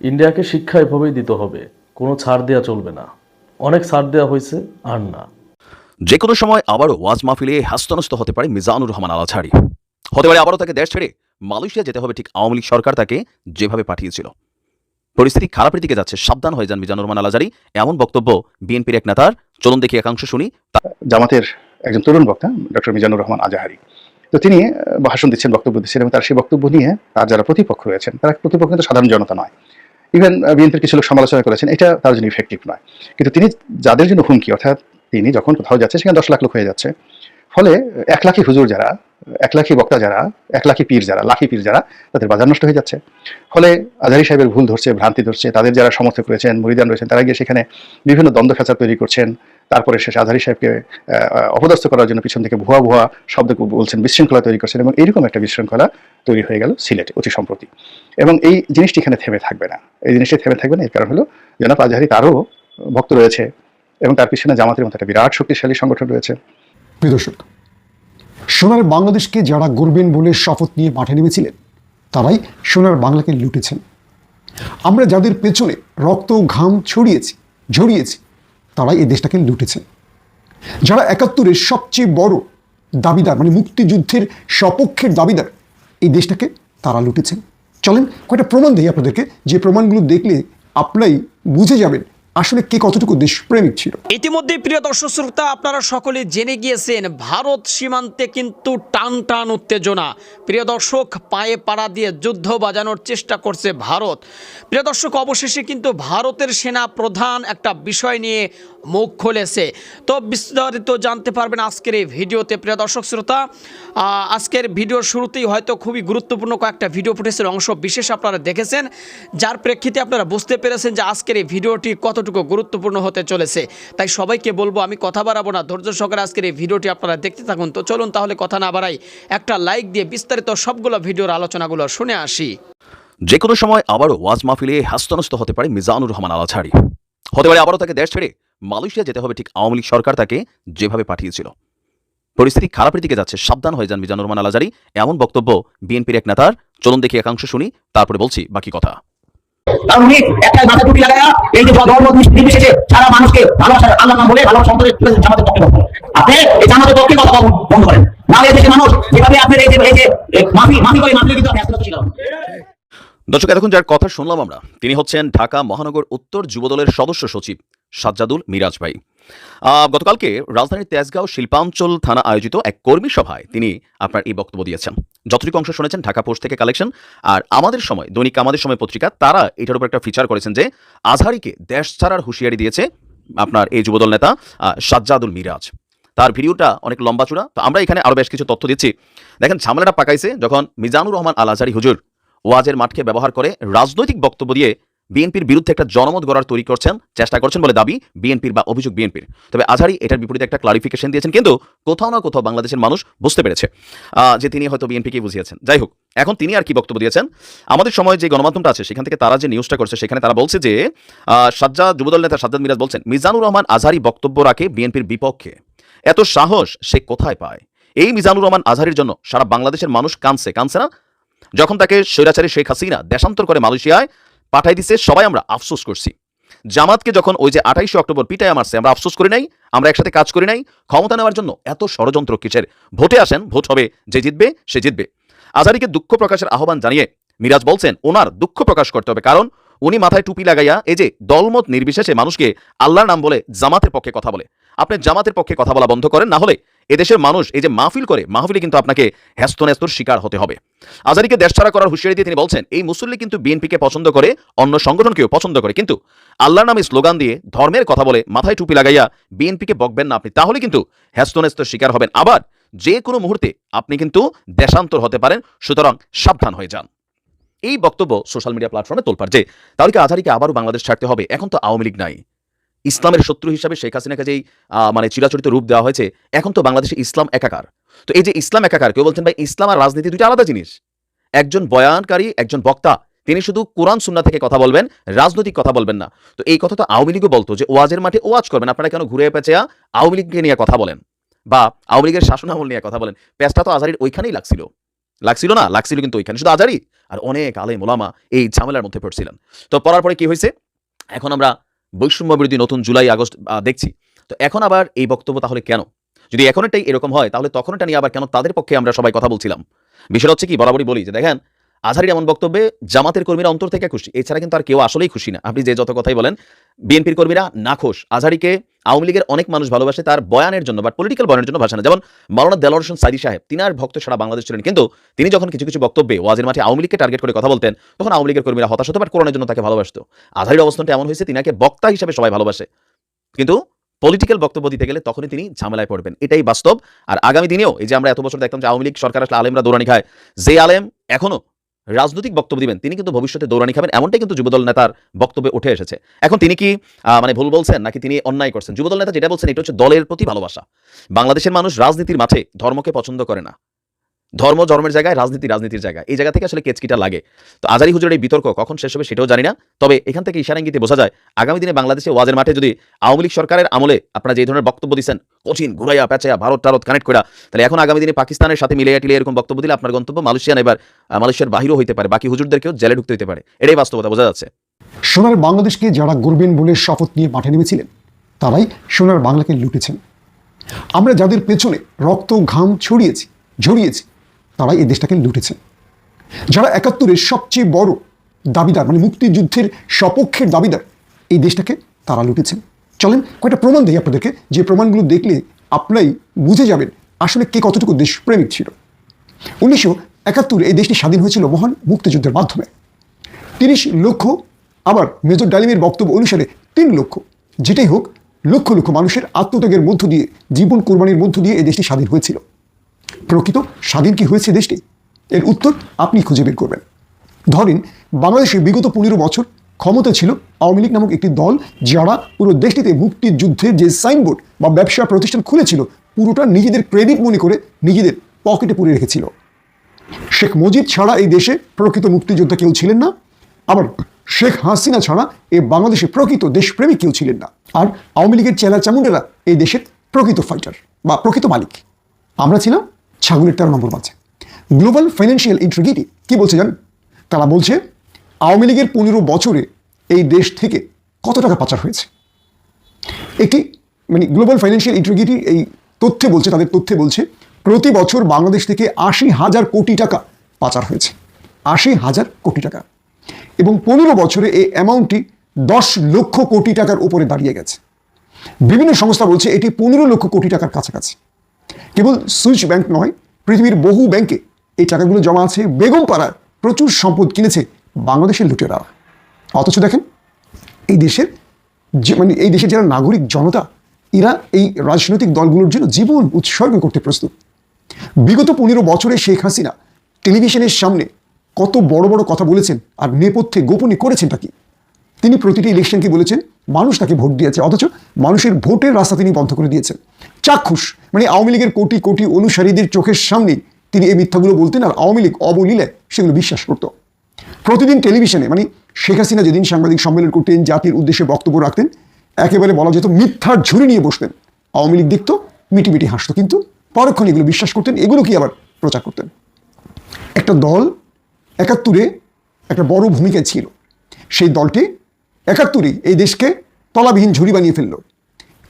ইন্ডিয়াকে শিক্ষা এভাবেই দিতে হবে কোনো ছাড় দেওয়া চলবে না। অনেক ছাড় দেওয়া হয়েছে আর না। যে কোনো সময় আবারও ওয়াজ মাহফিলে হাস্তনস্ত হতে পারে মিজানুর রহমান আলাছাড়ি। হতে পারে আবারও তাকে দেশ ছেড়ে মালয়েশিয়া যেতে হবে ঠিক আওয়ামী লীগ সরকার তাকে যেভাবে পাঠিয়েছিল। পরিস্থিতি খারাপের দিকে যাচ্ছে সাবধান হয়ে যান মিজানুর রহমান আলাজারি এমন বক্তব্য বিএনপির এক নেতার চলুন দেখি একাংশ শুনি জামাতের একজন তরুণ বক্তা ডক্টর মিজানুর রহমান আজাহারি। তো তিনি ভাষণ দিচ্ছেন বক্তব্য দিচ্ছেন এবং তার সেই বক্তব্য নিয়ে তার যারা প্রতিপক্ষ রয়েছেন তারা প্রতিপক্ষ কিন্তু সাধারণ জনতা নয়। ইভেন বিএনপির কিছু লোক সমালোচনা করেছেন, এটা তার জন্য ইফেক্টিভ নয়। কিন্তু তিনি যাদের জন্য হুমকি, অর্থাৎ তিনি যখন কোথাও যাচ্ছে সেখানে দশ লাখ লোক হয়ে যাচ্ছে। ফলে এক লাখি হুজুর যারা এক লাখি বক্তা যারা এক লাখি পীর যারা, লাখি পীর যারা, তাদের বাজার নষ্ট হয়ে যাচ্ছে। ফলে আজারি সাহেবের ভুল ধরছে, ভ্রান্তি ধরছে, তাদের যারা সমর্থক রয়েছেন, মরিদান রয়েছেন, তারা গিয়ে সেখানে বিভিন্ন দ্বন্দ্ব ফেঁচা তৈরি করছেন। তারপরে শেষ আজহারি সাহেবকে অপদস্থ করার জন্য পিছন থেকে ভুয়া ভুয়া শব্দ বলছেন, বিশৃঙ্খলা তৈরি করছেন এবং এইরকম একটা বিশৃঙ্খলা তৈরি হয়ে গেল সিলেটে অতি সম্প্রতি। এবং এই জিনিসটি এখানে থেমে থাকবে না। এই জিনিসটি থেমে থাকবে না, এর কারণ হলো জনাব আজহারি তারও ভক্ত রয়েছে এবং তার পিছনে জামাতের মতো একটা বিরাট শক্তিশালী সংগঠন রয়েছে। দর্শক সোনার বাংলাদেশকে যারা গড়বেন বলে শপথ নিয়ে মাঠে নেমেছিলেন, তারাই সোনার বাংলাকে লুটেছেন। আমরা যাদের পেছনে রক্ত ঘাম ছড়িয়েছি, ঝরিয়েছি, তারাই এই দেশটাকে লুটেছেন। যারা একাত্তরের সবচেয়ে বড় দাবিদার মানে মুক্তিযুদ্ধের সপক্ষের দাবিদার, এই দেশটাকে তারা লুটেছেন। চলেন কয়েকটা প্রমাণ দিই আপনাদেরকে। যে প্রমাণগুলো দেখলে আপনারাই বুঝে যাবেন আসলে কে কতটুকু দেশপ্রেমিক ছিল? ইতিমধ্যে প্রিয় দর্শক শ্রোতা, আপনারা সকলে জেনে গিয়েছেন, ভারত সীমান্তে কিন্তু টান টান উত্তেজনা। প্রিয় দর্শক, পায়ে পাড়া দিয়ে যুদ্ধ বাজানোর চেষ্টা করছে ভারত। প্রিয় দর্শক, অবশেষে কিন্তু ভারতের সেনা প্রধান একটা বিষয় নিয়ে মুখ খুলেছে। তো বিস্তারিত জানতে পারবেন আজকের এই ভিডিওতে, প্রিয় দর্শক শ্রোতা। আজকের ভিডিওর শুরুতেই হয়তো খুবই গুরুত্বপূর্ণ কয়েকটা ভিডিও ফুটেজের অংশ বিশেষ আপনারা দেখেছেন। যার প্রেক্ষিতে আপনারা বুঝতে পেরেছেন যে আজকের এই ভিডিওটি কতটুকু গুরুত্বপূর্ণ হতে চলেছে। তাই সবাইকে বলব, আমি কথা বাড়াবো না। ধৈর্য সহকারে আজকের এই ভিডিওটি আপনারা দেখতে থাকুন। তো চলুন তাহলে কথা না বাড়াই একটা লাইক দিয়ে বিস্তারিত সবগুলো ভিডিওর আলোচনাগুলো শুনে আসি। যে কোনো সময় আবারও ওয়াজ মাহফিলে হাস্তনস্ত হতে পারে মিজানুর রহমান আলাছাড়ি। হতে পারে আবারও তাকে দেশ ছেড়ে মালয়েশিয়া যেতে হবে ঠিক আওয়ামী লীগ সরকার তাকে যেভাবে পাঠিয়েছিল। পরিস্থিতি খারাপের দিকে যাচ্ছে সাবধান হয়ে যান মিজানুর রহমান আলাজারি। এমন বক্তব্য বিএনপির এক নেতার চলুন দেখি একাংশ শুনি তারপরে বলছি বাকি কথা। কারণ উনি একটা মাথা টুপি লাগায়া এই যে ধর্ম নির্বিশেষে সারা মানুষকে ভালোবাসা আল্লাহ নাম বলে ভালোবাসা অন্তরে জামাতের পক্ষে আপনি এই জামাতের পক্ষে কথা বন্ধ করেন। নাহলে দেশের মানুষ যেভাবে আপনার এই যে এই যে মাফি মাফি করে মাফি কিন্তু আপনি আস্তে আস্তে শিকার হবেন। দর্শক এতক্ষণ যার কথা শুনলাম আমরা তিনি হচ্ছেন ঢাকা মহানগর উত্তর যুবদলের সদস্য সচিব। সাজ্জাদুল মিরাজ ভাই। গতকালকে রাজধানীর তেজগাঁও শিল্পাঞ্চল থানা আয়োজিত এক কর্মী সভায় তিনি আপনার এই বক্তব্য দিয়েছেন। যতটুকু অংশ শুনেছেন, ঢাকা পোস্ট থেকে কালেকশন। আর আমাদের সময়, দৈনিক আমাদের সময় পত্রিকা, তারা এটার উপর একটা ফিচার করেছেন যে, আজহারিকে দেশ ছাড়ার হুঁশিয়ারি দিয়েছে আপনার এই যুবদল নেতা সাজ্জাদুল মিরাজ। তার ভিডিওটা অনেক লম্বা চূড়া, তো আমরা এখানে আরও বেশ কিছু তথ্য দিচ্ছি। দেখেন, ঝামেলাটা পাকাইছে যখন মিজানুর রহমান আল আজহারি হুজুর ওয়াজের মাঠকে ব্যবহার করে রাজনৈতিক বক্তব্য দিয়ে বিএনপির বিরুদ্ধে একটা জনমত গড়ার তৈরি করছেন চেষ্টা করছেন বলে দাবি বিএনপির বা অভিযোগ বিএনপির। তবে আজহারি এটার বিপরীতে একটা ক্লারিফিকেশন দিয়েছেন কিন্তু কোথাও না কোথাও বাংলাদেশের মানুষ বুঝতে পেরেছে যে তিনি হয়তো বিএনপিকে বুঝিয়েছেন। যাই হোক এখন তিনি আর কি বক্তব্য দিয়েছেন? আমাদের সময় যে গণমাধ্যমটা আছে সেখান থেকে তারা যে নিউজটা করছে সেখানে তারা বলছে যে আহ, সাজ্জাদ যুবদল নেতা সাজ্জাদ মিরাজ বলছেন মিজানুর রহমান আজহারি বক্তব্য রাখে বিএনপির বিপক্ষে। এত সাহস সে কোথায় পায়? এই মিজানুর রহমান আজহারির জন্য সারা বাংলাদেশের মানুষ কানছে কানছে না? যখন তাকে স্বৈরাচারী শেখ হাসিনা দেশান্তর করে মালয়েশিয়ায় পাঠাই দিছে, সবাই আমরা আফসোস করছি। জামাতকে যখন ওই যে আঠাইশে অক্টোবর পিটায় মারছে আমরা আফসোস করি নাই, আমরা একসাথে কাজ করি নাই, ক্ষমতা নেওয়ার জন্য এত ষড়যন্ত্র কিসের? ভোটে আসেন, ভোট হবে, যে জিতবে, সে জিতবে। আজারিকে দুঃখ প্রকাশের আহ্বান জানিয়ে মিরাজ বলছেন, ওনার দুঃখ প্রকাশ করতে হবে, কারণ উনি মাথায় টুপি লাগাইয়া এই যে দলমত নির্বিশেষে মানুষকে আল্লাহর নাম বলে জামাতের পক্ষে কথা বলে। আপনি জামাতের পক্ষে কথা বলা বন্ধ করেন, না হলে এদেশের মানুষ এই যে মাহফিল করে, মাহফিলে কিন্তু আপনাকে হ্যাস্তন্যাস্তর শিকার হতে হবে। আজারিকে দেশ ছাড়া করার হুঁশিয়ারি দিয়ে তিনি বলছেন, এই মুসল্লি কিন্তু বিএনপিকে পছন্দ করে, অন্য সংগঠনকেও পছন্দ করে। কিন্তু আল্লাহর নামে স্লোগান দিয়ে ধর্মের কথা বলে মাথায় টুপি লাগাইয়া বিএনপিকে বকবেন না আপনি, তাহলে কিন্তু হ্যাস্তন্যাস্তর শিকার হবেন। আবার যে কোনো মুহূর্তে আপনি কিন্তু দেশান্তর হতে পারেন, সুতরাং সাবধান হয়ে যান। এই বক্তব্য সোশ্যাল মিডিয়া প্ল্যাটফর্মে তোলপার যে, তাহলে কি আজহারিকে আবারও বাংলাদেশ ছাড়তে হবে? এখন তো আওয়ামী লীগ নাই। ইসলামের শত্রু হিসাবে শেখ হাসিনাকে যেই মানে চিরাচরিত রূপ দেওয়া হয়েছে, এখন তো বাংলাদেশে ইসলাম একাকার। তো এই যে ইসলাম একাকার, কেউ বলছেন, ভাই, ইসলাম আর রাজনীতি দুইটা আলাদা জিনিস। একজন বয়ানকারী, একজন বক্তা। তিনি শুধু কোরআন সুন্না থেকে কথা বলবেন, রাজনৈতিক কথা বলবেন না। তো এই কথা তো আওয়ামী লীগও বলতো যে, ওয়াজের মাঠে ওয়াজ করবেন, আপনারা কেন ঘুরে পেঁচেয়া আওয়ামী লীগকে নিয়ে কথা বলেন? বা আওয়ামী লীগের শাসনামল নিয়ে কথা বলেন। পেঁচটা তো আজারির ওইখানেই লাগছিল। লাগছিল না, লাগছিল কিন্তু ওইখানে, শুধু আজারি। আর অনেক আলে মোলামা এই ঝামেলার মধ্যে পড়ছিলেন। তো পড়ার পরে কি হয়েছে এখন আমরা বৈষম্য বিরোধী নতুন জুলাই আগস্ট দেখছি। তো এখন আবার এই বক্তব্য তাহলে কেন? যদি এখন এটাই এরকম হয়, তাহলে তখন এটা নিয়ে আবার কেন তাদের পক্ষে আমরা সবাই কথা বলছিলাম? বিষয়টা হচ্ছে কি, বরাবরই বলি যে দেখেন আজহারির এমন বক্তব্যে জামাতের কর্মীরা অন্তর থেকে খুশি। এছাড়া কিন্তু আর কেউ আসলেই খুশি না। আপনি যে যত কথাই বলেন, বিএনপির কর্মীরা নাখোশ। আজহারিকে আওয়ামী লীগের অনেক মানুষ ভালোবাসে তার বয়ানের জন্য বা পলিটিক্যাল বয়ানের জন্য ভাষা না। যেমন মাওলানা দেলোয়ার হোসেন সাইদি সাহেব তিনার ভক্ত সারা বাংলাদেশ ছিলেন। কিন্তু তিনি যখন কিছু কিছু বক্তব্যে ওয়াজের মাঠে আওয়ামী লীগকে টার্গেট করে কথা বলতেন, তখন আওয়ামী লীগের কর্মীরা হতাশ হতো বাট কোরআনের জন্য তাকে ভালোবাসত। আজহারির অবস্থানটা এমন হয়েছে তিনাকে বক্তা হিসেবে সবাই ভালোবাসে। কিন্তু পলিটিক্যাল বক্তব্য দিতে গেলে তখনই তিনি ঝামেলায় পড়বেন। এটাই বাস্তব। আর আগামী দিনেও এই যে আমরা এত বছর দেখতাম যে আওয়ামী লীগ সরকার আসলে আলেমরা দৌড়ানি খায় যে আলেম এখনও রাজনৈতিক বক্তব্য দিবেন, তিনি কিন্তু ভবিষ্যতে দৌড়ানি খাবেন, এমনটাই কিন্তু যুবদল নেতার বক্তব্যে উঠে এসেছে। এখন তিনি কি মানে ভুল বলছেন নাকি তিনি অন্যায় করছেন? যুবদল নেতা যেটা বলছেন, এটা হচ্ছে দলের প্রতি ভালোবাসা। বাংলাদেশের মানুষ রাজনীতির মাঠে ধর্মকে পছন্দ করে না। ধর্ম ধর্মের জায়গায়, রাজনীতি, রাজনীতির জায়গায়। এই জায়গা থেকে আসলে কেচকিটা লাগে। তো আজারি হুজুরের এই বিতর্ক কখন শেষ হবে সেটাও জানি না। তবে এখান থেকে ইশারা ইঙ্গিতে বোঝা যায়, আগামী দিনে বাংলাদেশে ওয়াজের মাঠে যদি আওয়ামী লীগ সরকারের আমলে আপনারা যে ধরনের বক্তব্য দিচ্ছেন কঠিন, ঘুরাইয়া প্যাচাইয়া ভারত টারত কানেক্ট করা তাহলে এখন আগামী দিনে পাকিস্তানের সাথে মিলিয়ে টিলিয়ে এরকম বক্তব্য দিলে আপনার গন্তব্য মালয়েশিয়ান এবার মালয়েশিয়ার বাহিরও হইতে পারে, বাকি হুজুরদেরকেও জেলে ঢুকতে হতে পারে। এটাই বাস্তবতা, বোঝা যাচ্ছে। সোনার বাংলাদেশকে যারা গড়বেন বলে শপথ নিয়ে মাঠে নেমেছিলেন, তারাই সোনার বাংলাকে লুটেছেন। আমরা যাদের পেছনে রক্ত, ঘাম ছড়িয়েছি, ঝরিয়েছি তারাই এই দেশটাকে লুটেছেন যারা একাত্তরের সবচেয়ে বড় দাবিদার মানে মুক্তিযুদ্ধের সপক্ষের দাবিদার, এই দেশটাকে তারা লুটেছেন চলেন কয়েকটা প্রমাণ দিই আপনাদেরকে। যে প্রমাণগুলো দেখলে আপনারাই বুঝে যাবেন আসলে কে কতটুকু দেশপ্রেমিক ছিল। উনিশশো একাত্তরে এই দেশটি স্বাধীন হয়েছিল মহান মুক্তিযুদ্ধের মাধ্যমে। তিরিশ লক্ষ, আবার মেজর ডালিমের বক্তব্য অনুসারে তিন লক্ষ। যেটাই হোক, লক্ষ লক্ষ মানুষের আত্মত্যাগের মধ্য দিয়ে, জীবন কোরবানির মধ্য দিয়ে এই দেশটি স্বাধীন হয়েছিল। প্রকৃত স্বাধীন কি হয়েছে দেশটি? এর উত্তর আপনি খুঁজে বের করবেন। ধরেন বাংলাদেশে বিগত পনেরো বছর ক্ষমতা ছিল আওয়ামী লীগ নামক একটি দল যারা পুরো দেশটিতে মুক্তিযুদ্ধের যে সাইনবোর্ড বা ব্যবসা প্রতিষ্ঠান খুলেছিল, পুরোটা নিজেদের ক্রেডিট মনে করে নিজেদের পকেটে পুরে রেখেছিল। শেখ মুজিব ছাড়া এই দেশে প্রকৃত মুক্তিযোদ্ধা কেউ ছিলেন না। আবার শেখ হাসিনা ছাড়া এই বাংলাদেশে প্রকৃত দেশপ্রেমী কেউ ছিলেন না। আর আওয়ামী লীগের চেলা চামুন্ডেরা এই দেশের প্রকৃত ফাইটার বা প্রকৃত মালিক। আমরা ছিলাম ছাগলের তেরো নম্বর বাজে গ্লোবাল ফাইন্যান্সিয়াল ইন্ট্রিগিটি কি বলছে জানেন? তারা বলছে, আওয়ামী লীগের পনেরো বছরে এই দেশ থেকে কত টাকা পাচার হয়েছে? একটি মানে গ্লোবাল ফাইন্যান্সিয়াল ইন্টিগ্রিটি এই তথ্যে বলছে, তাদের তথ্যে বলছে, প্রতি বছর বাংলাদেশ থেকে আশি হাজার কোটি টাকা পাচার হয়েছে। আশি হাজার কোটি টাকা। এবং পনেরো বছরে এই অ্যামাউন্টটি দশ লক্ষ কোটি টাকার উপরে দাঁড়িয়ে গেছে। বিভিন্ন সংস্থা বলছে, এটি পনেরো লক্ষ কোটি টাকার কাছাকাছি। কেবল সুইচ ব্যাংক নয়, পৃথিবীর বহু ব্যাংকে এই টাকাগুলো জমা আছে। বেগম পাড়ার প্রচুর সম্পদ কিনেছে বাংলাদেশের লুটেরা। অথচ দেখেন, এই দেশের যে মানে এই দেশের যারা নাগরিক জনতা, এরা এই রাজনৈতিক দলগুলোর জন্য জীবন উৎসর্গ করতে প্রস্তুত। বিগত পনেরো বছরে শেখ হাসিনা টেলিভিশনের সামনে কত বড় বড় কথা বলেছেন আর নেপথ্যে গোপনে করেছেন কি? তিনি প্রতিটি ইলেকশনকে বলেছেন, মানুষ তাকে ভোট দিয়েছে, অথচ মানুষের ভোটের রাস্তা তিনি বন্ধ করে দিয়েছেন। চাক্ষুষ মানে আওয়ামী লীগের কোটি কোটি অনুসারীদের চোখের সামনে তিনি এই মিথ্যাগুলো বলতেন আর আওয়ামী লীগ অবলীলায় সেগুলো বিশ্বাস করত। প্রতিদিন টেলিভিশনে মানে শেখ হাসিনা যেদিন সাংবাদিক সম্মেলন করতেন, জাতির উদ্দেশ্যে বক্তব্য রাখতেন, একেবারে বলা যেত মিথ্যার ঝুড়ি নিয়ে বসতেন। আওয়ামী লীগ দেখতো মিটিমিটি হাসতো কিন্তু পরক্ষণ এগুলো বিশ্বাস করতেন, এগুলো কি আবার প্রচার করতেন? একটা দল একাত্তরে একটা বড় ভূমিকায় ছিল। সেই দলটি একাত্তরে এই দেশকে তলাবিহীন ঝুড়ি বানিয়ে ফেলল।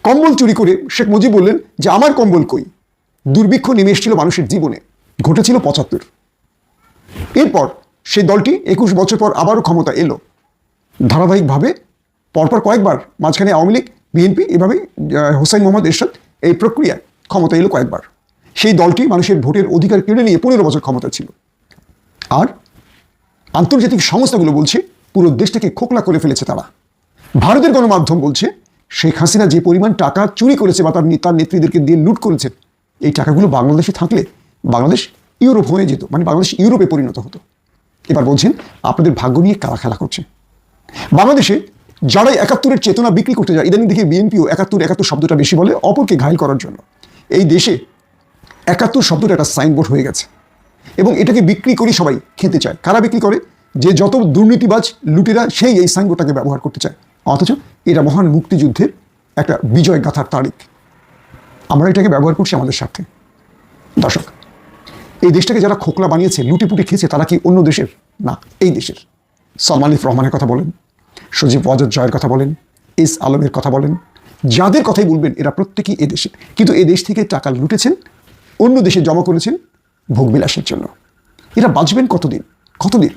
কম্বল চুরি করে শেখ মুজিব বললেন যে আমার কম্বল কই? দুর্ভিক্ষ নেমে এসেছিল মানুষের জীবনে। ঘটেছিল পঁচাত্তর। এরপর সেই দলটি একুশ বছর পর আবারও ক্ষমতা এলো। ধারাবাহিকভাবে পরপর কয়েকবার মাঝখানে আওয়ামী লীগ, বিএনপি এভাবেই হোসাইন মোহাম্মদ এরশাদ এই প্রক্রিয়ায় ক্ষমতা এলো কয়েকবার। সেই দলটি মানুষের ভোটের অধিকার কেড়ে নিয়ে পনেরো বছর ক্ষমতা ছিল। আর আন্তর্জাতিক সংস্থাগুলো বলছে, পুরো দেশটাকে খোকলা করে ফেলেছে তারা। ভারতের গণমাধ্যম বলছে শেখ হাসিনা যে পরিমাণ টাকা চুরি করেছে বা তার তার নেত্রীদেরকে দিয়ে লুট করেছে, এই টাকাগুলো বাংলাদেশে থাকলে বাংলাদেশ ইউরোপ হয়ে যেত মানে বাংলাদেশ ইউরোপে পরিণত হতো। এবার বলছেন, আপনাদের ভাগ্য নিয়ে কারা খেলা করছে? বাংলাদেশে যারাই একাত্তরের চেতনা বিক্রি করতে যায়, ইদানিং দেখে বিএনপিও একাত্তর একাত্তর শব্দটা বেশি বলে অপরকে ঘায়ল করার জন্য। এই দেশে একাত্তর শব্দটা একটা সাইনবোর্ড হয়ে গেছে। এবং এটাকে বিক্রি করি সবাই খেতে চায়। কারা বিক্রি করে? যে যত দুর্নীতিবাজ লুটেরা, সেই এই সাইনবোর্ডটাকে ব্যবহার করতে চায়। অথচ এটা মহান মুক্তিযুদ্ধের একটা বিজয় গাথার তারিখ। আমরা এটাকে ব্যবহার করছি আমাদের স্বার্থে। দর্শক, এই দেশটাকে যারা খোকলা বানিয়েছে, লুটিপুটি খেয়েছে, তারা কি অন্য দেশের? না, এই দেশের। সালমান আলিফ রহমানের কথা বলেন, সজীব ওয়াজদ জয়ের কথা বলেন, এস আলমের কথা বলেন, যাদের কথাই বলবেন, এরা প্রত্যেকেই এ দেশের কিন্তু এ দেশ থেকে টাকা লুটেছেন, অন্য দেশে জমা করেছেন ভোগবিলাসের জন্য। এরা বাঁচবেন কতদিন? কতদিন?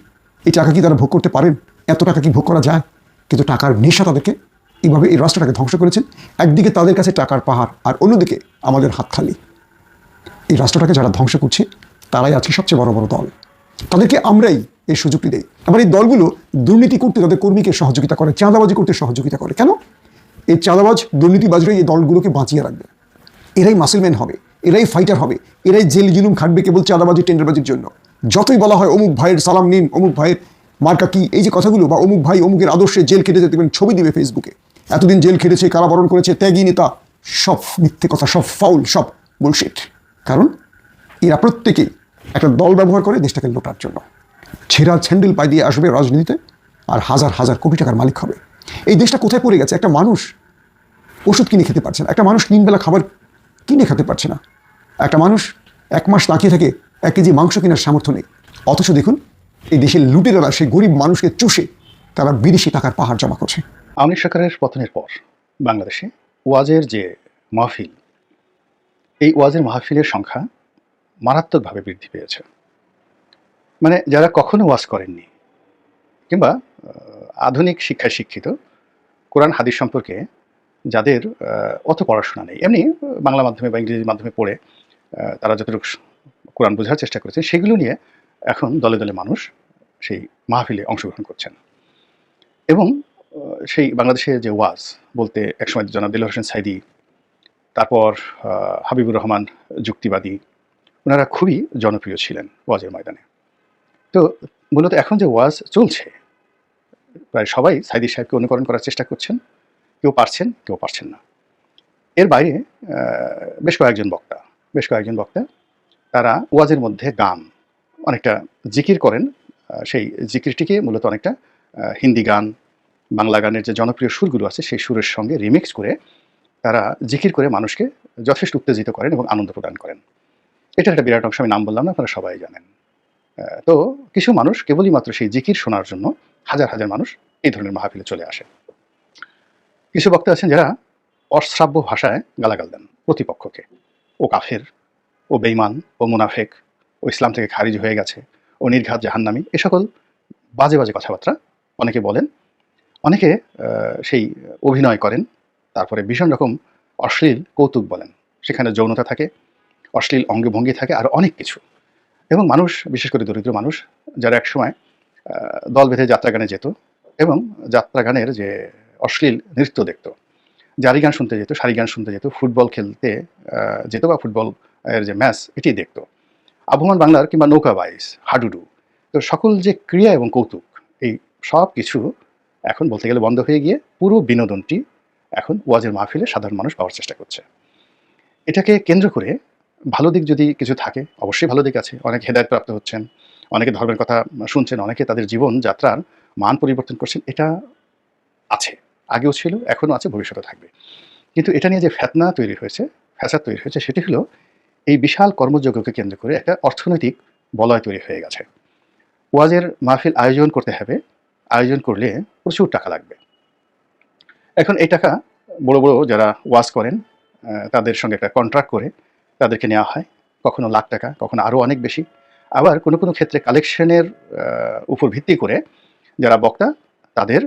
এই টাকা কি তারা ভোগ করতে পারেন? এত টাকা কি ভোগ করা যায়? কিন্তু টাকার নেশা তাদেরকে এইভাবে এই রাষ্ট্রটাকে ধ্বংস করেছেন একদিকে তাদের কাছে টাকার পাহাড় আর অন্যদিকে আমাদের হাত খালি। এই রাষ্ট্রটাকে যারা ধ্বংস করছে, তারাই আজকে সবচেয়ে বড় বড় দল। তাদেরকে আমরাই এই সুযোগটি দেই। আবার এই দলগুলো দুর্নীতি করতে তাদের কর্মীকে সহযোগিতা করে, চাঁদাবাজি করতে সহযোগিতা করে। কেন? এই চাঁদাবাজ, দুর্নীতিবাজরাই এই দলগুলোকে বাঁচিয়ে রাখবে। এরাই মাসেলম্যান হবে, এরাই ফাইটার হবে, এরাই জেল জুলুম খাটবে কেবল চাঁদাবাজি, টেন্ডারবাজির জন্য। যতই বলা হয়, অমুক ভাইয়ের সালাম নিন, অমুক ভাইয়ের মার্কা কি? এই যে কথাগুলো, বা অমুক ভাই অমুকের আদর্শে জেল খেটে যেতে পারেন ছবি দিবে ফেসবুকে। এতদিন জেল খেটেছে, কারাবরণ করেছে, ত্যাগী নেতা, সব মিথ্যে কথা, সব ফাউল, সব বুলশিট কারণ এরা প্রত্যেকেই একটা দল ব্যবহার করে দেশটাকে লোটার জন্য। ছেঁড়া স্যান্ডেল পায়ে দিয়ে আসবে রাজনীতিতে, আর হাজার হাজার কোটি টাকার মালিক হবে। এই দেশটা কোথায় পড়ে গেছে? একটা মানুষ ওষুধ কিনে খেতে পারছে না, একটা মানুষ তিন বেলা খাবার কিনে খেতে পারছে না। একটা মানুষ এক মাস তাকিয়ে থাকে, এক কেজি মাংস কেনার সামর্থ্য নেই। অথচ দেখুন এই দেশের লুটেরারা সেই গরিব মানুষকে চুষে তারা বিদেশি টাকার পাহাড় জমা করছে। আওয়ামী সরকারের পতনের পর বাংলাদেশে ওয়াজের যে মাহফিল, এই ওয়াজের মাহফিলের সংখ্যা মারাত্মকভাবে বৃদ্ধি পেয়েছে। মানে যারা কখনো ওয়াজ করেননি কিংবা আধুনিক শিক্ষায় শিক্ষিত, কোরআন, হাদিস সম্পর্কে যাদের অত পড়াশোনা নেই, এমনি বাংলা মাধ্যমে বা ইংরেজি মাধ্যমে পড়ে তারা যতটুকু কোরআন বোঝার চেষ্টা করেছে, সেগুলো নিয়ে এখন দলে দলে মানুষ সেই মাহফিলে অংশগ্রহণ করছেন। এবং সেই বাংলাদেশে যে ওয়াজ বলতে একসময় জনাব দিল হোসেন সাইদি, তারপর হাবিবুর রহমান যুক্তিবাদী ওনারা খুবই জনপ্রিয় ছিলেন ওয়াজের ময়দানে। তো মূলত এখন যে ওয়াজ চলছে, প্রায় সবাই সাইদি সাহেবকে অনুকরণ করার চেষ্টা করছেন, কেউ পারছেন কেউ পারছেন না। এর বাইরে বেশ কয়েকজন বক্তা, বেশ কয়েকজন বক্তা, তারা ওয়াজের মধ্যে গান অনেকটা জিকির করেন। সেই জিকিরটিকে মূলত অনেকটা হিন্দি গান, বাংলা গানের যে জনপ্রিয় সুরগুলো আছে, সেই সুরের সঙ্গে রিমিক্স করে তারা জিকির করে মানুষকে যথেষ্ট উত্তেজিত করেন এবং আনন্দ প্রদান করেন। এটার একটা বিরাট অংশ আমি নাম বললাম না, আপনারা সবাই জানেন। তো কিছু মানুষ কেবলই মাত্র সেই জিকির শোনার জন্য হাজার হাজার মানুষ এই ধরনের মাহফিলে চলে আসে। কিছু বক্তা আছেন যারা অশ্রাব্য ভাষায় গালাগাল দেন প্রতিপক্ষকে। ও কাফের, ও বেইমান ও মুনাফেক ও ইসলাম থেকে খারিজ হয়ে গেছে, ও নির্ঘাত জাহান্নামী, এ সকল বাজে বাজে কথাবার্তা অনেকে বলেন, অনেকে সেই অভিনয় করেন, তারপরে ভীষণ রকম অশ্লীল কৌতুক বলেন, সেখানে যৌনতা থাকে, অশ্লীল অঙ্গভঙ্গি থাকে, আর অনেক কিছু। এবং মানুষ, বিশেষ করে দরিদ্র মানুষ, যারা একসময় দল বেঁধে যাত্রা গানে যেত এবং যাত্রা গানের যে অশ্লীল নৃত্য দেখতো জারি গান শুনতে যেত, সারি গান শুনতে যেত, ফুটবল খেলতে যেত বা ফুটবল এর যে ম্যাচ, এটি দেখতো। আবহমান বাংলার কিংবা নৌকা বাইস, হাডুডু। তো সকল যে ক্রিয়া এবং কৌতুক, এই সব কিছু এখন বলতে গেলে বন্ধ হয়ে গিয়ে পুরো বিনোদনটি এখন ওয়াজের মাহফিলে সাধারণ মানুষ পাওয়ার চেষ্টা করছে। এটাকে কেন্দ্র করে ভালো দিক যদি কিছু থাকে, অবশ্যই ভালো দিক আছে। অনেক হেদায়ত প্রাপ্ত হচ্ছেন, অনেকে ধর্মের কথা শুনছেন, অনেকে তাদের জীবন যাত্রার মান পরিবর্তন করছেন, এটা আছে, আগেও ছিল, এখনও আছে ভবিষ্যতে থাকবে। কিন্তু এটা নিয়ে যে ফেতনা তৈরি হয়েছে, ফ্যাসাদ তৈরি হয়েছে, সেটি হলো এই বিশাল কর্মযজ্ঞকে কেন্দ্র করে একটা অর্থনৈতিক বলয় তৈরি হয়ে গেছে। ওয়াজের মাহফিল আয়োজন করতে হবে, আয়োজন করলে প্রচুর টাকা লাগবে। এখন এই টাকা বড় বড় যারা ওয়াজ করেন তাদের সঙ্গে একটা কন্ট্রাক্ট করে তাদেরকে নেওয়া হয়। কখনো লাখ টাকা, কখনো আরও অনেক বেশি। আবার কোনো কোনো ক্ষেত্রে কালেকশনের উপর ভিত্তি করে যারা বক্তা, তাদের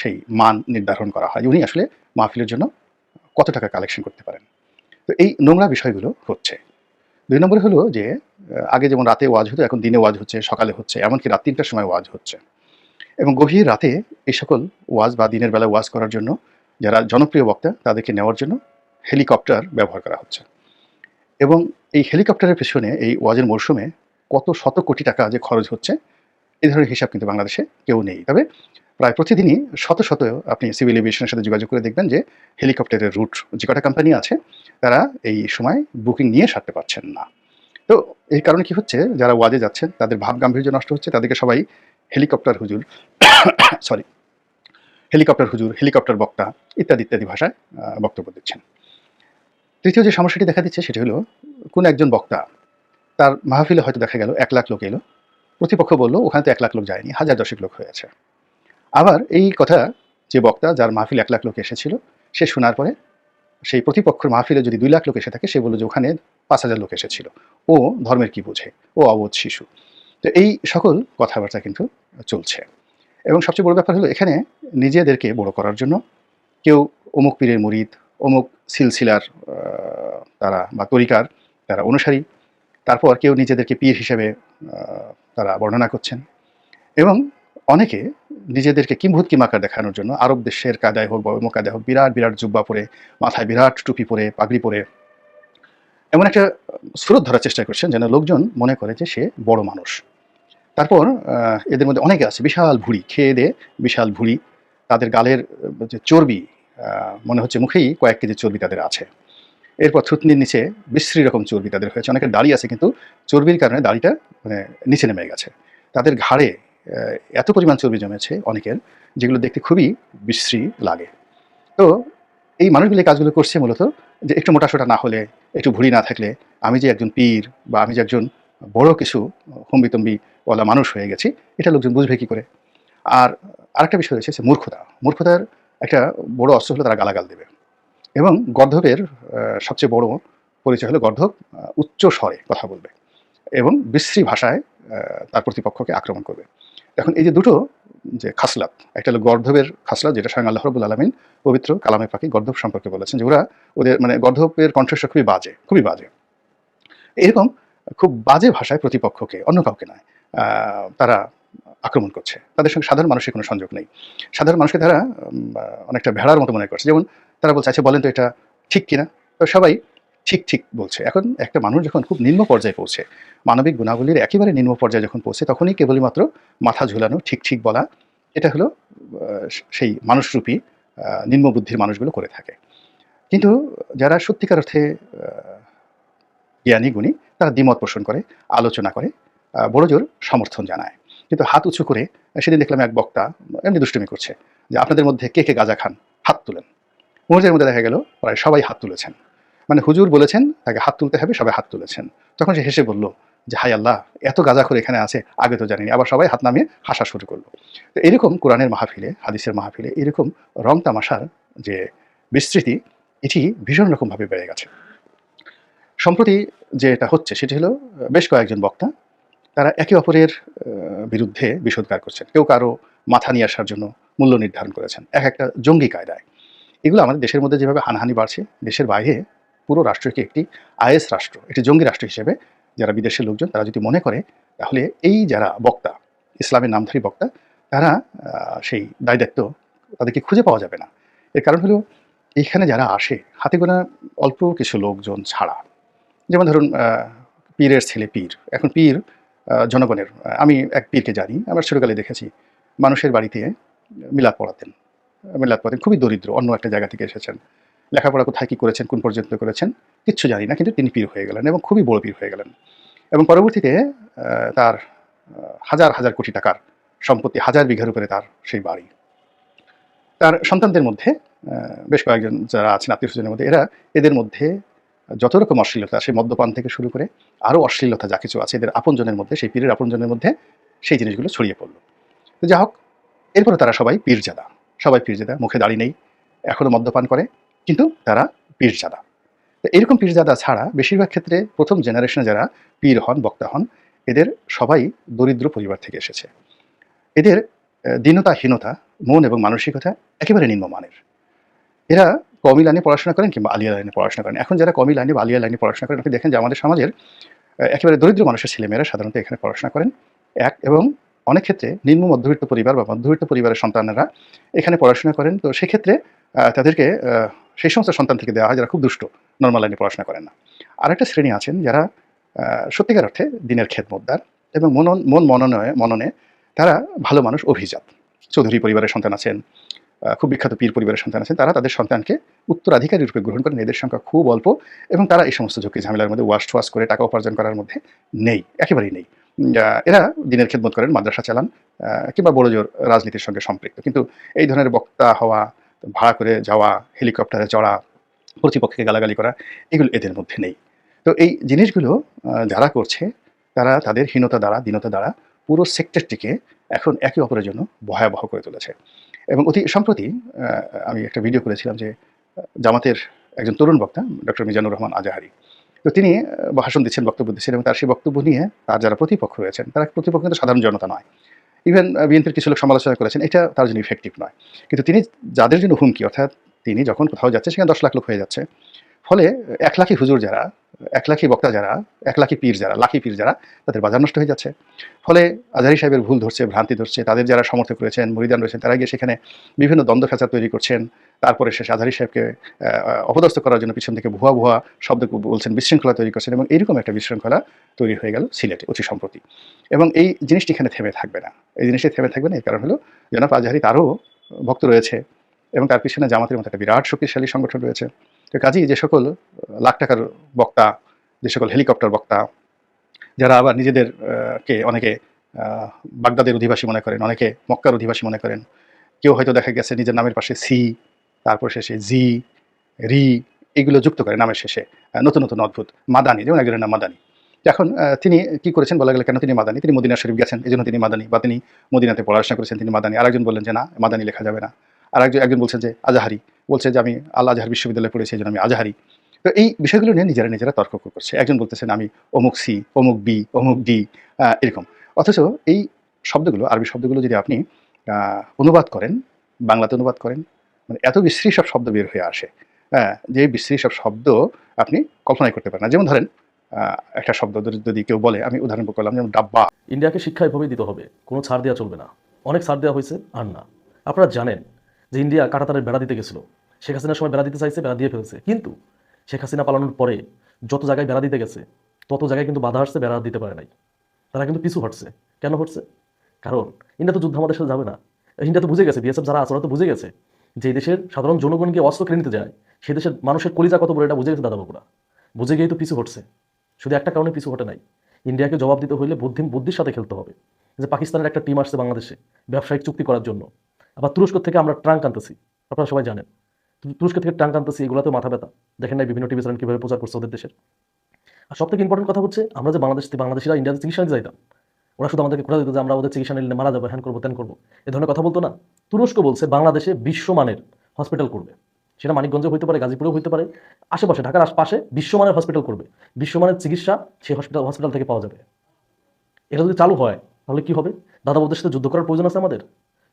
সেই মান নির্ধারণ করা হয়। উনি আসলে মাহফিলের জন্য কত টাকা কালেকশন করতে পারেন। তো এই নোংরা বিষয়গুলো হচ্ছে। দুই নম্বরে হলো যে আগে যেমন রাতে ওয়াজ হতো, এখন দিনে ওয়াজ হচ্ছে, সকালে হচ্ছে, এমনকি রাত তিনটার সময় ওয়াজ হচ্ছে। এবং গভীর রাতে এই সকল ওয়াজ বা দিনের বেলা ওয়াজ করার জন্য যারা জনপ্রিয় বক্তা, তাদেরকে নেওয়ার জন্য হেলিকপ্টার ব্যবহার করা হচ্ছে। এবং এই হেলিকপ্টারের পেছনে এই ওয়াজের মরশুমে কত শত কোটি টাকা যে খরচ হচ্ছে, এ ধরনের হিসাব কিন্তু বাংলাদেশে কেউ নেই। তবে প্রায় প্রতিদিনই শত শত আপনি সিভিল এভিয়েশনের সাথে যোগাযোগ করে দেখবেন যে হেলিকপ্টারের রুট যে কটা কোম্পানি আছে, তারা এই সময় বুকিং নিয়ে সারতে পারছেন না। তো এই কারণে কি হচ্ছে? যারা ওয়াজে যাচ্ছেন, তাদের ভাব গাম্ভীর্য নষ্ট হচ্ছে, তাদেরকে সবাই হেলিকপ্টার হুজুর সরি হেলিকপ্টার হুজুর, হেলিকপ্টার বক্তা ইত্যাদি ইত্যাদি ভাষায় বক্তব্য দিচ্ছেন। তৃতীয় যে সমস্যাটি দেখা দিচ্ছে সেটি হলো, কোন একজন বক্তা, তার মাহফিলে হয়তো দেখা গেল এক লাখ লোক এলো, প্রতিপক্ষ বলল, ওখানে তো এক লাখ লোক যায়নি, হাজার দশেক লোক হয়েছে আবার এই কথা যে বক্তা যার মাহফিল এক লাখ লোক এসেছিল, সে শোনার পরে সেই প্রতিপক্ষের মাহফিলে যদি দুই লাখ লোক এসে থাকে, সে বলল যে ওখানে পাঁচ হাজার লোক এসেছিল। ও ধর্মের কি বোঝে? ও অবোধ শিশু। তো এই সকল কথাবার্তা কিন্তু চলছে। এবং সবচেয়ে বড় ব্যাপার হলো এখানে নিজেদেরকে বড় করার জন্য কেউ অমুক পীরের মুরিদ, অমুক সিলসিলার তারা বা তরিকার তারা অনুসারী, তারপর কেউ নিজেদেরকে পীর হিসেবে তারা বর্ণনা করছেন। এবং অনেকে নিজেদেরকে কিম্ভূত কিমাকার দেখানোর জন্য আরব দেশের কাদায় হোক বা কাদায় হোক বিরাট বিরাট জুব্বা পরে, মাথায় বিরাট টুপি পরে, পাগড়ি পরে এমন একটা স্রোত ধরার চেষ্টা করছেন যেন লোকজন মনে করে যে সে বড় মানুষ। তারপর এদের মধ্যে অনেকে আছে, বিশাল ভুঁড়ি, খেয়ে দিয়ে বিশাল ভুঁড়ি। তাদের গালের যে চর্বি মনে হচ্ছে মুখেই কয়েক কেজি চর্বি তাদের আছে। এরপর থুতনির নিচে বিশ্রী রকম চর্বি তাদের হয়েছে। অনেকের দাড়ি আছে কিন্তু চর্বির কারণে দাড়িটা মানে নিচে নেমে গেছে। তাদের ঘাড়ে এত পরিমাণ চর্বি জমেছে অনেকের, যেগুলো দেখতে খুবই বিশ্রী লাগে। তো এই মানুষগুলো কাজগুলো করছে মূলত যে একটু মোটাসোটা না হলে, একটু ভুঁড়ি না থাকলে আমি যে একজন পীর বা আমি যে একজন বড় কিছু হম্বিতম্বি ওলা মানুষ হয়ে গেছি, এটা লোকজন বুঝবে কী করে? আর আরেকটা বিষয় রয়েছে যে মূর্খতা। মূর্খতার একটা বড় অস্ত্র হলো তারা গালাগাল দেবে। এবং গর্ধবের সবচেয়ে বড় পরিচয় হলো গর্ধব উচ্চ স্বরে কথা বলবে এবং বিশ্রী ভাষায় তার প্রতিপক্ষকে আক্রমণ করবে। এখন এই যে দুটো, যে খাসলাত, একটা হলো গর্ধবের খাসলাত, যেটা স্বয়ং আল্লাহ রবুল আলমিন পবিত্র কালামে পাখি গর্ধব সম্পর্কে বলেছেন, যে ওরা ওদের মানে গর্ধবের কণ্ঠস্বর খুবই বাজে খুবই বাজে। এরকম খুব বাজে ভাষায় প্রতিপক্ষকে, অন্য কাউকে নয় তারা আক্রমণ করছে। তাদের সঙ্গে সাধারণ মানুষের কোনো সংযোগ নেই। সাধারণ মানুষকে তারা অনেকটা ভেড়ার মতো মনে করছে। যেমন তারা বলছে আচ্ছা বলেন তো এটা ঠিক কিনা? তো সবাই ঠিক ঠিক বলছে। এখন একটা মানুষ যখন খুব নিম্ন পর্যায়ে পৌঁছে মানবিক গুণাবলীর একেবারে নিম্ন পর্যায়ে যখন পৌঁছে তখনই কেবলমাত্র মাথা ঝুলানো ঠিক ঠিক বলা এটা হলো সেই মানুষরূপী আহ, নিম্ন বুদ্ধির মানুষগুলো করে থাকে। কিন্তু যারা সত্যিকার অর্থে জ্ঞানী গুণী তারা দ্বিমত পোষণ করে আলোচনা করে আহ, বড় জোর সমর্থন জানায়। কিন্তু হাত উঁচু করে সেদিন দেখলাম এক বক্তা এমনি দুষ্টুমি করছে যে আপনাদের মধ্যে কে কে গাঁজা খান? হাত তুলেন। মুহূর্তের মধ্যে দেখা গেল প্রায় সবাই হাত তুলেছেন। মানে হুজুর বলেছেন, তাকে হাত তুলতে হবে, সবাই হাত তুলেছেন। তখন সে হেসে বলল, যে হাই আল্লাহ, এত গাঁজা করে এখানে আছে, আগে তো জানিনি। আবার সবাই হাত নামিয়ে হাসা শুরু করল। তো এরকম কোরআনের মাহফিলে, হাদিসের মাহফিলে, এরকম রং তামাশার যে বিস্তৃতি, এটি ভীষণ রকমভাবে বেড়ে গেছে। সম্প্রতি যে এটা হচ্ছে, সেটি হলো, বেশ কয়েকজন বক্তা, তারা একে অপরের বিরুদ্ধে বিষোদ্গার করছেন। কেউ কারও মাথা নিয়ে আসার জন্য মূল্য নির্ধারণ করেছেন। এক একটা জঙ্গি কায়দায়। এগুলো আমাদের দেশের মধ্যে যেভাবে হানাহানি বাড়ছে, দেশের বাইরে পুরো রাষ্ট্রকে একটি আইএস রাষ্ট্র, একটি জঙ্গি রাষ্ট্র হিসেবে যারা বিদেশের লোকজন তারা যদি মনে করে, তাহলে এই যারা বক্তা, ইসলামের নামধারী বক্তা, তারা সেই দায় দায়িত্ব তাদেরকে খুঁজে পাওয়া যাবে না। এর কারণ হলো এইখানে যারা আসে, হাতে গোনা অল্প কিছু লোকজন ছাড়া, যেমন ধরুন পীরের ছেলে পীর। এখন পীর জনগণের আমি এক পীরকে জানি, আমার ছোটোকালে দেখেছি, মানুষের বাড়িতে মিলাদ পড়াতেন মিলাদ পড়াতেন, খুবই দরিদ্র, অন্য একটা জায়গা থেকে এসেছেন। লেখাপড়া কোথায় কী করেছেন, কোন পর্যন্ত করেছেন, কিচ্ছু জানি না, কিন্তু তিনি পীর হয়ে গেলেন এবং খুবই বড় পীর হয়ে গেলেন। এবং পরবর্তীতে তার হাজার হাজার কোটি টাকার সম্পত্তি, হাজার বিঘার উপরে তার সেই বাড়ি। তার সন্তানদের মধ্যে বেশ কয়েকজন যারা আছেন, আত্মীয় স্বজনের মধ্যে, এরা এদের মধ্যে যত রকম অশ্লীলতা, সেই মদ্যপান থেকে শুরু করে আরও অশ্লীলতা যা কিছু আছে, এদের আপনজনের মধ্যে, সেই পীরের আপনজনের মধ্যে সেই জিনিসগুলো ছড়িয়ে পড়ল। তো যা হোক এরপরে তারা সবাই পীরজাদা। সবাই পীরজাদা, মুখে দাড়ি নেই এখনও মদ্যপান করে। কিন্তু তারা পীরজাদা। তো এরকম পীরজাদা ছাড়া বেশিরভাগ ক্ষেত্রে প্রথম জেনারেশনে যারা পীর হন বক্তা হন এদের সবাই দরিদ্র পরিবার থেকে এসেছে। এদের আহ, দীনতা হীনতা মন এবং মানসিকতা একেবারে নিম্নমানের। এরা কমি লাইনে পড়াশোনা করেন কিংবা আলিয়া লাইনে পড়াশোনা করেন। এখন যারা কমি লাইনে বা আলিয়া লাইনে পড়াশোনা করেন আপনি দেখেন যে আমাদের সমাজের একেবারে দরিদ্র মানুষের ছেলেমেয়েরা সাধারণত এখানে পড়াশোনা করেন। এক এবং অনেক ক্ষেত্রে নিম্ন মধ্যবিত্ত পরিবার বা মধ্যবিত্ত পরিবারের সন্তানেরা এখানে পড়াশোনা করেন। তো সেক্ষেত্রে তাদেরকে সেই সমস্ত সন্তান থেকে দেওয়া হয় যারা খুব দুষ্ট নর্মাল লাইনে পড়াশোনা করেন না। আরেকটা শ্রেণি আছেন যারা সত্যিকার অর্থে দিনের খেদমতদার এবং মনন, মন মননে মননে তারা ভালো মানুষ, অভিজাত। চৌধুরী পরিবারের সন্তান আছেন খুব বিখ্যাত পীর পরিবারের সন্তান আছেন, তারা তাদের সন্তানকে উত্তরাধিকারী রূপে গ্রহণ করেন এদের সংখ্যা খুব অল্প এবং তারা এই সমস্ত ঝুঁকি ঝামেলার মধ্যে ওয়াশ টোয়াশ করে টাকা উপার্জন করার মধ্যে নেই, একেবারেই নেই। এরা দিনের খেদমত করেন, মাদ্রাসা চালান কিংবা বড় জোর রাজনীতির সঙ্গে সম্পৃক্ত। কিন্তু এই ধরনের বক্তা হওয়া ভাড়া করে যাওয়া, হেলিকপ্টারে চড়া, প্রতিপক্ষকে গালাগালি করা, এগুলো এদের মধ্যে নেই। তো এই জিনিসগুলো যারা করছে, তারা তাদের হীনতা দ্বারা, দীনতা দ্বারা পুরো সেক্টরটিকে এখন একে অপরের জন্য ভয়াবহ করে তুলেছে। এবং অতি সম্প্রতি আমি একটা ভিডিও করেছিলাম যে, জামাতের একজন তরুণ বক্তা, ডক্টর মিজানুর রহমান আজাহারি, তো তিনি ভাষণ দিচ্ছেন, বক্তব্য দিচ্ছেন এবং তার সেই বক্তব্য নিয়ে তার যারা প্রতিপক্ষ রয়েছেন, তারা প্রতিপক্ষ কিন্তু সাধারণ জনতা নয়। ইভেন বিএনপির কিছু লোক সমালোচনা করেছেন, এটা তার জন্য ইফেক্টিভ নয়। কিন্তু তিনি যাদের জন্য হুমকি, অর্থাৎ তিনি যখন কোথাও যাচ্ছে, সেখানে দশ লাখ লোক হয়ে যাচ্ছে। ফলে, এক লাখই হুজুর যারা এক লাখি বক্তা যারা, এক লাখি পীর যারা লাখি পীর যারা, তাদের বাজার নষ্ট হয়ে যাচ্ছে। ফলে আজহারি সাহেবের ভুল ধরছে, ভ্রান্তি ধরছে, তাদের যারা সমর্থক রয়েছেন, মরিদান রয়েছেন, তারা গিয়ে সেখানে বিভিন্ন দ্বন্দ্ব ফেঁচা তৈরি করছেন। তারপরে শেষ আজহারি সাহেবকে অপদস্থ করার জন্য পিছন থেকে ভুয়া ভুয়া শব্দ বলছেন, বিশৃঙ্খলা তৈরি করছেন এবং এইরকম একটা বিশৃঙ্খলা তৈরি হয়ে গেল সিলেটে অতি সম্প্রতি। এবং এই জিনিসটি এখানে থেমে থাকবে না। এই জিনিসটি থেমে থাকবে না, এর কারণ হলো জনাব আজহারি তারও ভক্ত রয়েছে এবং তার পিছনে জামাতের মতো একটা বিরাট শক্তিশালী সংগঠন রয়েছে। তো কাজেই যে সকল লাখ টাকার বক্তা, যে সকল হেলিকপ্টার বক্তা, যারা আবার নিজেদের কে অনেকে বাগদাদের অধিবাসী মনে করেন, অনেকে মক্কার অধিবাসী মনে করেন, কেউ হয়তো দেখা গেছে নিজের নামের পাশে সি, তারপর শেষে জি, রি, এগুলো যুক্ত করে নামের শেষে নতুন নতুন অদ্ভুত, মাদানি, যেমন একজনের নাম মাদানি। এখন তিনি কি করেছেন বলা গেলে, কেন তিনি মাদানি? তিনি মদিনা শরীফ গেছেন এই জন্য তিনি মাদানি, বা তিনি মদিনাতে পড়াশোনা করেছেন, তিনি মাদানি। আরেকজন বললেন যে না, মাদানি লেখা যাবে না। আর একজন একজন বলছেন যে আজাহারি। বলছে যে আমি আল্লাহ আজহার বিশ্ববিদ্যালয়ে পড়েছি জন্য আমি আজাহারি। তো এই বিষয়গুলো নিয়ে নিজেরা নিজেরা তর্ক করছে। একজন বলতেছেন আমি অমুক সি, অমুক বি, অমুক ডি এরকম। অথচ এই শব্দগুলো, আরবি শব্দগুলো যদি আপনি অনুবাদ করেন, বাংলাতে অনুবাদ করেন মানে এত বিশ্রী সব শব্দ বের হয়ে আসে হ্যাঁ যে বিশ্রী সব শব্দ আপনি কল্পনাই করতে পারেন না। যেমন ধরেন একটা শব্দ যদি- যদি কেউ বলে, আমি উদাহরণ করলাম, যেমন ডাব্বা। ইন্ডিয়াকে শিক্ষা এভাবেই দিতে হবে, কোনো ছাড় দেওয়া চলবে না। অনেক ছাড় দেওয়া হয়েছে, আর না। আপনারা জানেন যে ইন্ডিয়া কাটাতারের বেড়া দিতে গেছিল, শেখ হাসিনার সময় বেড়া দিতে চাইছে, বেড়া দিয়ে ফেলছে। কিন্তু শেখ হাসিনা পালানোর পরে যত জায়গায় বেড়া দিতে গেছে, তত জায়গায় কিন্তু বাধা আসছে, বেড়া দিতে পারে নাই। তারা কিন্তু পিছু হটছে। কেন হটছে? কারণ ইন্ডিয়া তো যুদ্ধ আমাদের সাথে যাবে না। ইন্ডিয়া তো বুঝে গেছে, বিএসএফ যারা আছে ওরা তো বুঝে গেছে যে দেশের সাধারণ জনগণকে অস্ত্র কিনে নিতে যায়, সেই দেশের মানুষের কলিজা কত বড় এটা বুঝে গেছে দাদাবাবুরা। বুঝে গিয়েই তো পিছু হটছে। শুধু একটা কারণে পিছু হটে নাই। ইন্ডিয়াকে জবাব দিতে হইলে বুদ্ধি বুদ্ধির সাথে খেলতে হবে। যে পাকিস্তানের একটা টিম আসছে বাংলাদেশে ব্যবসায়িক চুক্তি করার জন্য। আবার তুরস্ক থেকে আমরা ট্রাঙ্ক আনতেছি। আপনারা সবাই জানেন। তুরস্ক থেকে ট্রাঙ্ক আনতেছি এগুলোতে মাথা ব্যথা। দেখেন নাই বিভিন্ন টিভি চ্যানেল কীভাবে প্রচার করছে ওদের দেশের। আর সব থেকে ইম্পর্টেন্ট কথা হচ্ছে, আমরা যে বাংলাদেশ বাংলাদেশিরা ইন্ডিয়াতে চিকিৎসা নিতে যাইতাম ওরা শুধু আমাদেরকে কথা দিত যে আমরা ওদের চিকিৎসা নিলে মারা যাব, হ্যান করব, ত্যান করব। এ ধরনের কথা বলতো না। তুরস্ক বলছে, বাংলাদেশে বিশ্বমানের হসপিটাল করবে। সেটা মানিকগঞ্জে হইতে পারে, গাজীপুরেও হইতে পারে। আশেপাশে, ঢাকার আশপাশে বিশ্বমানের হসপিটাল করবে। বিশ্বমানের চিকিৎসা সেই হসপিটাল হসপিটাল থেকে পাওয়া যাবে। এটা যদি চালু হয়, তাহলে কি হবে? দাদা বৌদের সাথে যুদ্ধ করার প্রয়োজন আছে আমাদের?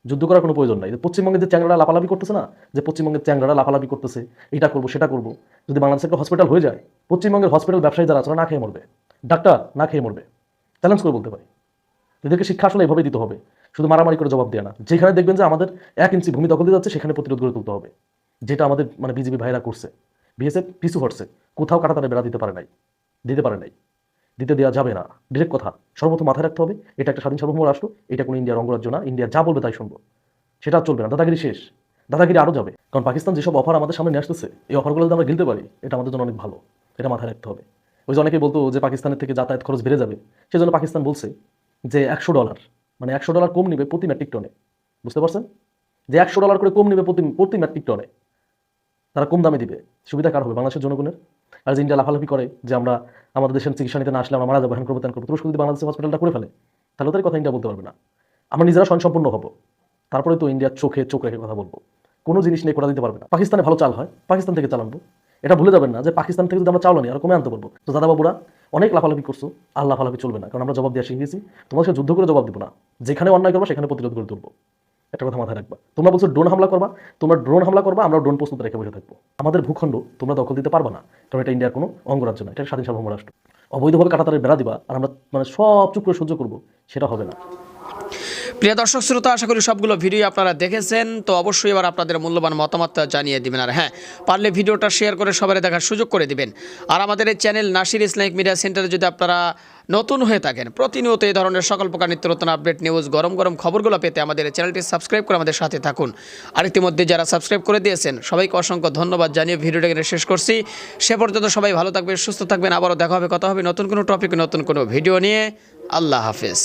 যুদ্ধ করার কোনো প্রয়োজন নাই। যে পশ্চিমবঙ্গের যে চ্যাংরারা লাফালাফি করতেছে না, যে পশ্চিমবঙ্গের চ্যাংরারা লাফালাফি করতেছে, এটা করব, সেটা করব। যদি বাংলাদেশে একটা হসপিটাল হয়ে যায়, পশ্চিমবঙ্গের হসপিটাল ব্যবসায়ী যারা আছে না খেয়ে মরবে। ডাক্তার না খেয়ে মরবে। চ্যালেঞ্জ করে বলতে পারি। এদেরকে শিক্ষা আসলে এভাবে দিতে হবে। শুধু মারামারি করে জবাব দেয় না। যেখানে দেখবেন যে আমাদের এক ইঞ্চি ভূমি দখল দিয়ে যাচ্ছে, সেখানে প্রতিরোধ গড়ে তুলতে হবে। যেটা আমাদের মানে বিজেপি ভাইরা করছে। বিএসএফ পিছু হটছে। কোথাও কাটা তারা বেড়া দিতে পারে নাই। দিতে পারে নাই। দিতে দেওয়া যাবে না। ডিরেক্ট কথা, সর্বপ্রথম মাথায় রাখতে হবে, এটা একটা স্বাধীন সার্বভৌম রাষ্ট্র, এটা কোনো ইন্ডিয়ার অঙ্গরাজ্য না, ইন্ডিয়া যা বলবে তাই শুনব। সেটা চলবে না, দাদাগিরি শেষ। দাদাগিরি আরও যাবে। কারণ পাকিস্তান যেসব অফার আমাদের সামনে নিয়ে আসতেছে, এই অফারগুলো যদি আমরা গিলতে পারি, এটা আমাদের জন্য অনেক ভালো, এটা মাথায় রাখতে হবে। ওই যে অনেকে বলতো যে পাকিস্তানের থেকে যাতায়াত খরচ বেড়ে যাবে, সেজন্য পাকিস্তান বলছে যে একশো ডলার মানে একশো ডলার কম নিবে প্রতি মেট্রিক টনে। বুঝতে পারছেন? যে একশো ডলার করে কম নিবে প্রতি প্রতি মেট্রিক টনে। তারা কম দামে দিবে। সুবিধা কার হবে? বাংলাদেশের জনগণের? আর যে ইন্ডিয়া লাফালাফি করে যে আমরা আমাদের দেশের চিকিৎসা নিতে না আসলে আমরা মারা যাব হ্যান করব ত্যান করব, তুরস্ক যদি বাংলাদেশের হসপিটালটা করে ফেলে, তাহলে তার কথা ইন্ডিয়া বলতে পারবে না। আমরা নিজেরা স্বয়ংসম্পূর্ণ হব। তারপরে তো ইন্ডিয়ার চোখে চোখ রেখে কথা বলব। কোনো জিনিস নিয়ে করা দিতে পারবে না। পাকিস্তানে ভালো চাল হয়, পাকিস্তান থেকে চালানবো এটা ভুলে যাবেন না যে পাকিস্তান থেকে যদি আমরা চাউল আনি আর কমে আনতে পারব। তো দাদা বাবুরা অনেক লাফালাফি করছ, আর লাফালাফি চলবে না, কারণ আমরা জবাব দিয়ে শিখে গেছি তোমার সাথে যুদ্ধ করে জবাব দিব না। যেখানে অন্যায় করব, সেখানে প্রতিরোধ করে তুলবো। একটা কথা মাথায় রাখবা। তোমরা বলছো ড্রোন হামলা করবা, তোমরা ড্রোন হামলা করবা, আমরা ড্রোন প্রস্তুত রেখে বসে থাকব। আমাদের ভূখণ্ড তোমরা দখল দিতে পারবা না, কারণ এটা ইন্ডিয়ার কোনো অঙ্গরাজ্য না, এটা স্বাধীন সার্বভৌম রাষ্ট্র। অবৈধভাবে কাটাতারের বেড়া দিবা, আর আমরা মানে সব চুপ করে সহ্য করব, সেটা হবে না। প্রিয় দর্শক, শ্রোতা, আশা করি সবগুলো ভিডিও আপনারা দেখেছেন। তো অবশ্যই এবার আপনাদের মূল্যবান মতামত জানিয়ে দিবেন। আর হ্যাঁ পারলে ভিডিওটা শেয়ার করে সবাই দেখার সুযোগ করে দিবেন। আর আমাদের এই চ্যানেল নাসির ইসলামিক মিডিয়া সেন্টারে যদি আপনারা নতুন হয়ে থাকেন, প্রতিনিয়ত এই ধরনের সকল প্রকার নিত্য নতুন আপডেট নিউজ গরম গরম খবরগুলো পেতে আমাদের চ্যানেলটি সাবস্ক্রাইব করে আমাদের সাথে থাকুন। আর ইতিমধ্যে যারা সাবস্ক্রাইব করে দিয়েছেন, সবাইকে অসংখ্য ধন্যবাদ জানিয়ে ভিডিওটা এখানে শেষ করছি। সে পর্যন্ত সবাই ভালো থাকবেন, সুস্থ থাকবেন। আবারও দেখা হবে, কথা হবে নতুন কোনো টপিক নতুন কোনো ভিডিও নিয়ে। আল্লাহ হাফেজ।